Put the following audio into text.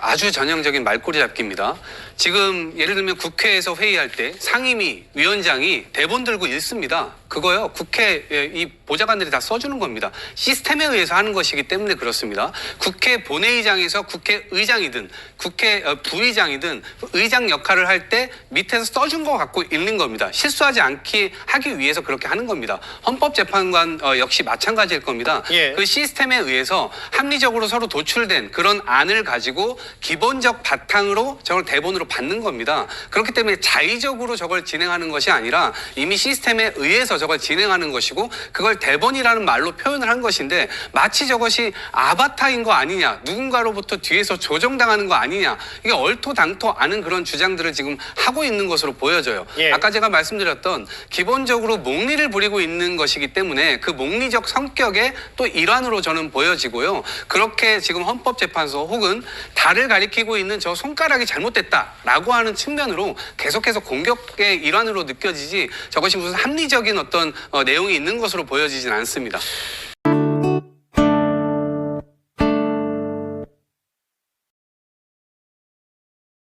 아주 전형적인 말꼬리 잡기입니다. 지금 예를 들면 국회에서 회의할 때 상임위 위원장이 대본 들고 읽습니다. 그거요 국회 예, 이 보좌관들이 다 써주는 겁니다. 시스템에 의해서 하는 것이기 때문에 그렇습니다. 국회 본회의장에서 국회의장이든 국회 어, 부의장이든 의장 역할을 할 때 밑에서 써준 거 갖고 읽는 겁니다. 실수하지 않기 하기 위해서 그렇게 하는 겁니다. 헌법재판관 어, 역시 마찬가지일 겁니다. 예. 그 시스템에 의해서 합리적으로 서로 도출된 그런 안을 가지고 기본적 바탕으로 저걸 대본으로 받는 겁니다. 그렇기 때문에 자의적으로 저걸 진행하는 것이 아니라 이미 시스템에 의해서 저걸 진행하는 것이고 그걸 대본이라는 말로 표현을 한 것인데 마치 저것이 아바타인 거 아니냐 누군가로부터 뒤에서 조정당하는 거 아니냐 이게 얼토당토 않은 그런 주장들을 지금 하고 있는 것으로 보여져요. 예. 아까 제가 말씀드렸던 기본적으로 목리를 부리고 있는 것이기 때문에 그 목리적 성격의 또 일환으로 저는 보여지고요. 그렇게 지금 헌법재판소 혹은 달을 가리키고 있는 저 손가락이 잘못됐다라고 하는 측면으로 계속해서 공격의 일환으로 느껴지지 저것이 무슨 합리적인 어떤 어, 내용이 있는 것으로 보여지진 않습니다.